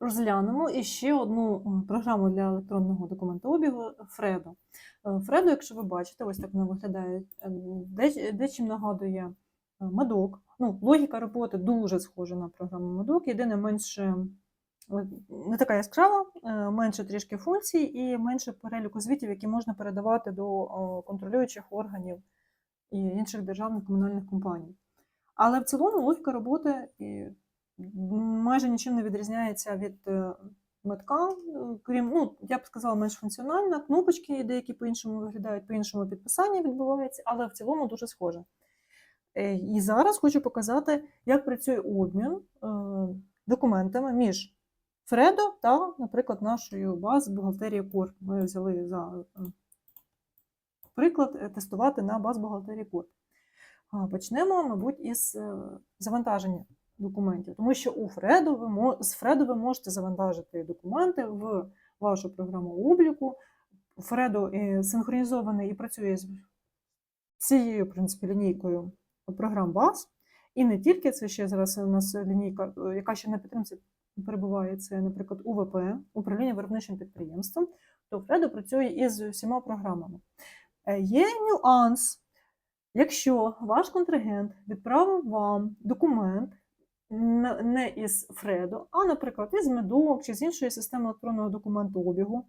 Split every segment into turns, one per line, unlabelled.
розглянемо іще одну програму для електронного документообігу Фредо. Е, Фредо, якщо ви бачите, ось так вона виглядає, е, деч- дечим нагадує е, Медок. Ну, логіка роботи дуже схожа на програму Медок, єдине менше не така яскрава, менше трішки функцій і менше переліку звітів, які можна передавати до контролюючих органів і інших державних комунальних компаній. Але в цілому логіка роботи і майже нічим не відрізняється від е, метка, е, крім, ну, я б сказала, менш функціональна. Кнопочки деякі по-іншому виглядають, по-іншому підписання відбувається, але в цілому дуже схоже. Е, І зараз хочу показати, як працює обмін документами між Фредо та, наприклад, нашою базою бухгалтерії Корп. Ми взяли за приклад тестувати на баз бухгалтерії Корп. Почнемо, мабуть, із завантаження документів, тому що у Фреду ви з Фреду ви можете завантажити документи в вашу програму обліку. Фредо е, синхронізований і працює з цією, в принципі, лінійкою програм баз. І не тільки це ще зараз у нас лінійка, е, яка ще на підтримці перебуває, це, наприклад, УВП, управління виробничим підприємством, то Фредо працює із усіма програмами. Е, Є нюанс. Якщо ваш контрагент відправив вам документ не із Фредо, а, наприклад, із Медок чи з іншої системи електронного документообігу,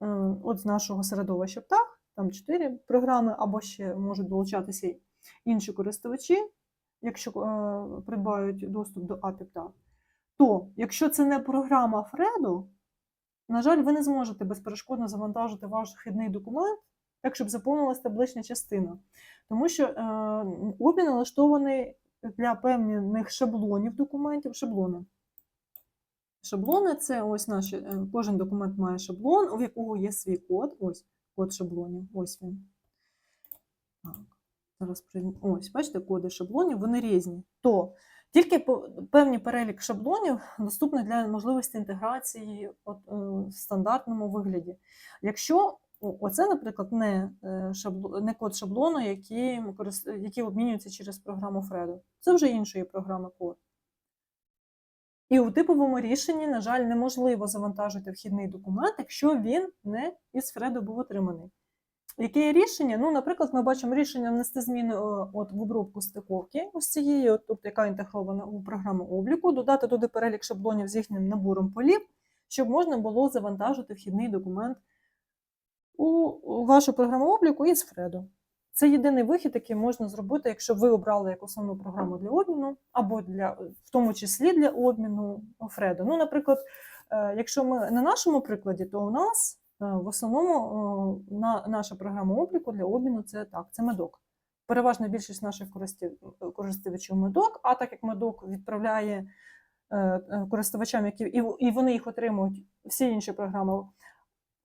е, от з нашого середовища птах, там чотири програми, або ще можуть долучатися інші користувачі, якщо е, придбають доступ до API птах, то якщо це не програма Фредо, на жаль, ви не зможете безперешкодно завантажити ваш вхідний документ, так, щоб заповнилась таблична частина. Тому що е, обмін налаштований для певних шаблонів документів. Шаблони. Шаблони це ось наші, е, кожен документ має шаблон, у якого є свій код. Ось код шаблонів. Ось він. Так. Зараз. Ось, бачите, коди шаблонів, вони різні. То тільки певний перелік шаблонів доступний для можливості інтеграції е, в стандартному вигляді. Якщо оце, наприклад, не, е, шабло, не код шаблону, який, який обмінюється через програму Фредо. Це вже іншої програми код. І у типовому рішенні, на жаль, неможливо завантажити вхідний документ, якщо він не із Фредо був отриманий. Яке є рішення? Ну, наприклад, ми бачимо рішення внести зміни е, от, в обробку стиковки, ось цієї, от, тобто, яка інтегрована у програму обліку, додати туди перелік шаблонів з їхнім набором полів, щоб можна було завантажити вхідний документ у, вашу програму обліку із Фредо. Це єдиний вихід, який можна зробити, якщо ви обрали як основну програму для обміну, або для, в тому числі для обміну Фредо. Ну, наприклад, е, якщо ми на нашому прикладі, то у нас е, в основному е, на, наша програма обліку для обміну це так, це медок. Переважна більшість наших користувачів медок, а так як медок відправляє користувачам, які і вони їх отримують всі інші програми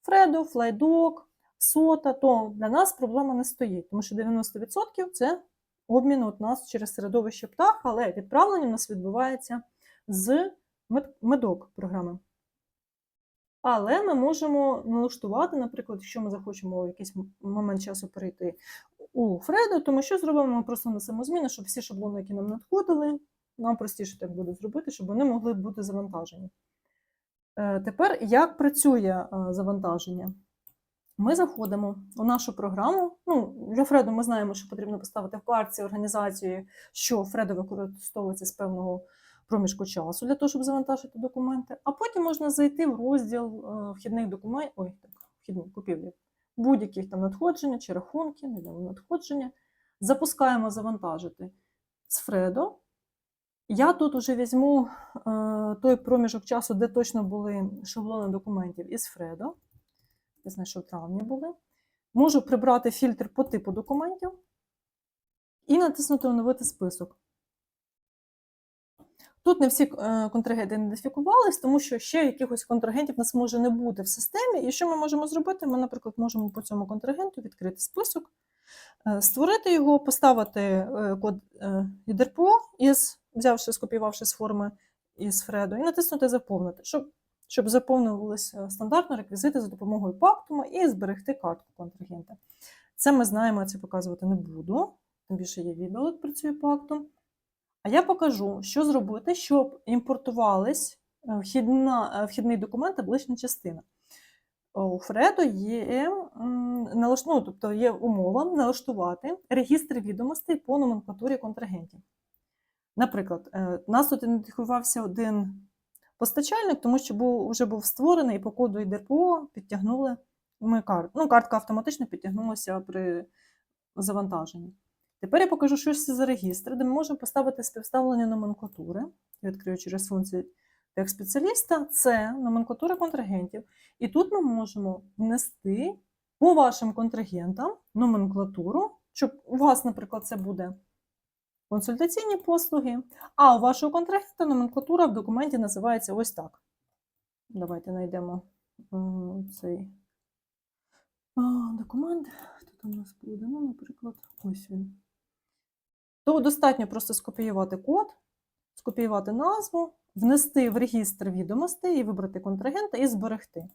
Фредо, Флайдок, Сота, то для нас проблема не стоїть, тому що 90% це обмін от нас через середовище птах, але відправлення у нас відбувається з медок програми. Але ми можемо налаштувати, наприклад, якщо ми захочемо в якийсь момент часу перейти у Фредо, то ми що зробимо? Ми просто несемо зміни, щоб всі шаблони, які нам надходили, нам простіше так буде зробити, щоб вони могли бути завантажені. Е, Тепер як працює е, завантаження? Ми заходимо у нашу програму. Ну, для Фреду ми знаємо, що потрібно поставити в парці організації, що Фредо використовується з певного проміжку часу для того, щоб завантажити документи. А потім можна зайти в розділ е, вхідних документів, ой, так, вхідні купівлі, будь-яких там надходження чи рахунки, невідомо надходження. Запускаємо завантажити з Фредо. Я тут уже візьму е, той проміжок часу, де точно були шаблони документів із Фредо. Я знаю, що в травні були. Можу прибрати фільтр по типу документів і натиснути оновити список. Тут не всі е, контрагенти ідентифікувались, тому що ще якихось контрагентів нас може не бути в системі. І що ми можемо зробити? Ми, наприклад, можемо по цьому контрагенту відкрити список, е, створити його, поставити код ЄДРПО, із, взявши, скопіювавши з форми із Фредо, і натиснути Заповнити, щоб, щоб заповнювалися стандартно реквізити за допомогою пактума і зберегти картку контрагента. Це ми знаємо, я це показувати не буду. Тим більше є відео, як працює пактум. А я покажу, що зробити, щоб імпортувались е, вхідна, е, вхідний документ таблична частина. У Фредо є, ну, тобто є умова налаштувати регістр відомостей по номенклатурі контрагентів. Наприклад, е, у нас тут ідентифікувався один постачальник, тому що був, вже був створений і по коду ІДРПО підтягнули ми карту. Ну, картка автоматично підтягнулася при завантаженні. Тепер я покажу, що це за регістр, де ми можемо поставити співставлення номенклатури. Я відкрию через функцію текст спеціаліста. Це номенклатура контрагентів. І тут ми можемо внести по вашим контрагентам номенклатуру, щоб у вас, наприклад, це буде консультаційні послуги, а у вашого контрагента номенклатура в документі називається ось так. Давайте знайдемо цей документ. Там у нас буде? Ну, наприклад, ось він. То достатньо просто скопіювати код, скопіювати назву, внести в регістр відомостей і вибрати контрагента і зберегти.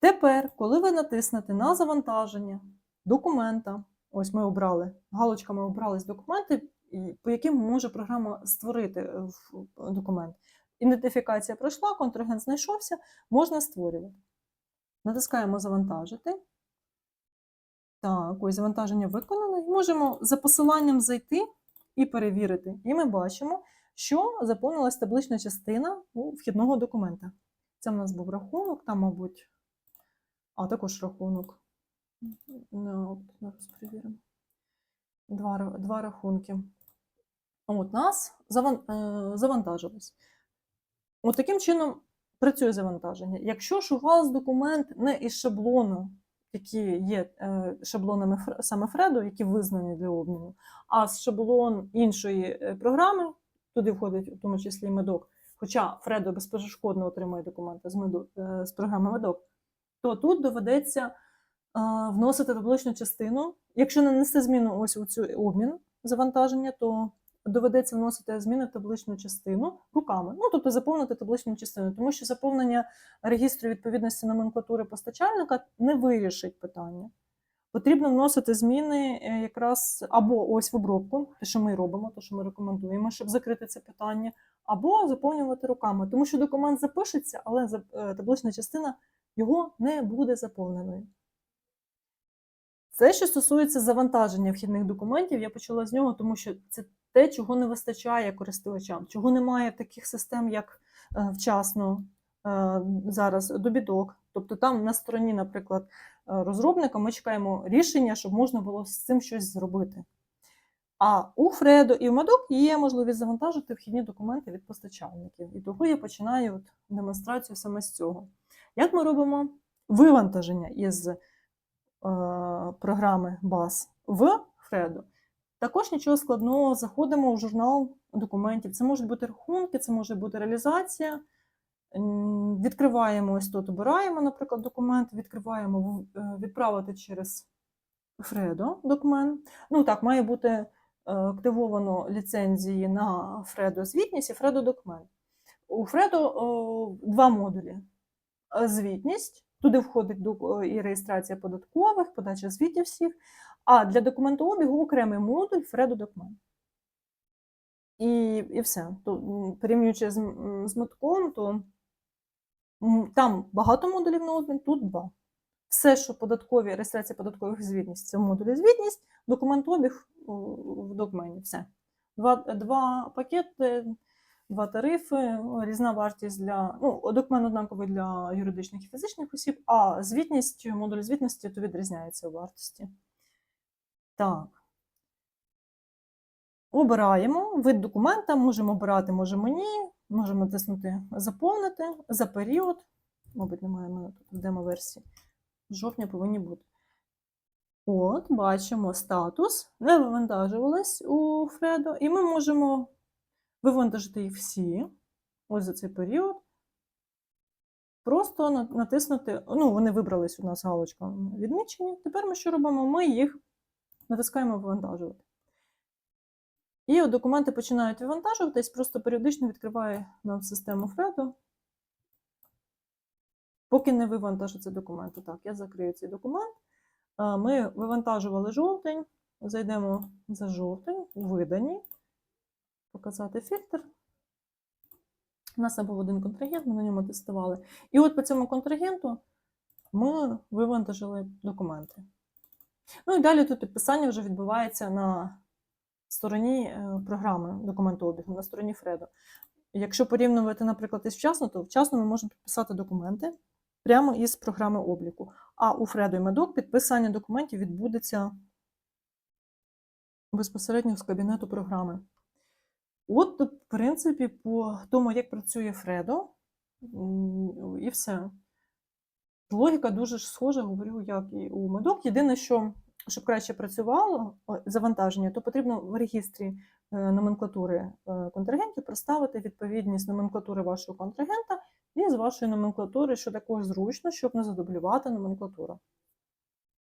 Тепер, коли ви натиснете на завантаження документа, ось ми обрали, галочками обрались документи, по яким може програма створити е, документ. Ідентифікація пройшла, контрагент знайшовся, можна створювати. Натискаємо завантажити. Так, ось завантаження виконано. Можемо за посиланням зайти і перевірити. І ми бачимо, що заповнилась таблична частина вхідного документа. Це в нас був рахунок, там, мабуть, а також рахунок. Ну, Зараз перевіримо. Два, два рахунки. От нас е, завантажилось. От таким чином працює завантаження. Якщо ж у вас документ не із шаблону, які є е, шаблонами саме Фреду, які визнані для обміну, а з шаблон іншої е, програми, туди входить в тому числі і медок, хоча Фредо безперешкодно отримує документи з, медок, е, з програми медок, то тут доведеться вносити табличну частину. Якщо не нести зміну ось у цю обмін завантаження, то доведеться вносити зміни в табличну частину руками. Ну, тобто заповнити табличну частину, тому що заповнення регістру відповідності номенклатури постачальника не вирішить питання. Потрібно вносити зміни е, якраз або ось в обробку, те, що ми робимо, те, що ми рекомендуємо, щоб закрити це питання, або заповнювати руками, тому що документ запишеться, але е, таблична частина його не буде заповненою. Це, що стосується завантаження вхідних документів, я почала з нього, тому що це те, чого не вистачає користувачам, чого немає таких систем, як е, вчасно е, зараз добідок. Тобто там на стороні, наприклад, е, розробника ми чекаємо рішення, щоб можна було з цим щось зробити. А у Фредо і в Медок є можливість завантажити вхідні документи від постачальників. І того я починаю от демонстрацію саме з цього. Як ми робимо вивантаження із е, програми BAS в Фредо? Також нічого складного, заходимо в журнал документів. Це можуть бути рахунки, це може бути реалізація. Відкриваємо ось тут, обираємо, наприклад, документ, відкриваємо е, відправити через Фредо документ. Ну так, має бути е, активовано ліцензії на Фредо звітність і Фредо документ. У Фредо два модулі. Е, Звітність, туди входить док- і реєстрація податкових, подача звітів всіх. А для документообігу окремий модуль Фредо документ. І, і все. То, порівнюючи з, з мотком, то там багато модулів на обмін, тут два. Все, що податкові, реєстрація податкових звітність, це в модулі звітність, документообіг в документі. Все. Два, два пакети, два тарифи, різна вартість для. Ну, документ однаковий для юридичних і фізичних осіб, а звітність, модуль звітності то відрізняється у вартості. Так. Обираємо вид документа, можемо обирати, можемо ні, можемо натиснути заповнити за період. Мабуть, немає мене тут в демо-версії. Жовтня повинні бути. От, бачимо статус. Не вивантажувались у Фредо, і ми можемо вивантажити їх всі. Ось за цей період. Просто натиснути. Ну, вони вибрались у нас галочками відмічені. Тепер ми що робимо? Ми їх натискаємо вивантажувати. І от документи починають вивантажуватись, просто періодично відкриває нам систему Фредо. Поки не вивантажиться документ. Так, я закрию цей документ. Ми вивантажували жовтень, зайдемо за жовтень, видані, показати фільтр. У нас був один контрагент, ми на ньому тестували. І от по цьому контрагенту ми вивантажили документи. Ну і далі тут підписання вже відбувається на стороні е, програми документообігу, на стороні Фредо. Якщо порівнювати, наприклад, із вчасно, то вчасно ми можемо підписати документи прямо із програми обліку. А у Фредо і Медок підписання документів відбудеться безпосередньо з кабінету програми. От, в принципі, по тому, як працює Фредо, і все. Логіка дуже ж схожа, говорю, як і у медок. Єдине, що щоб краще працювало завантаження, то потрібно в регістрі е, номенклатури е, контрагентів проставити відповідність номенклатури вашого контрагента і з вашої номенклатури, що також зручно, щоб не задублювати номенклатуру.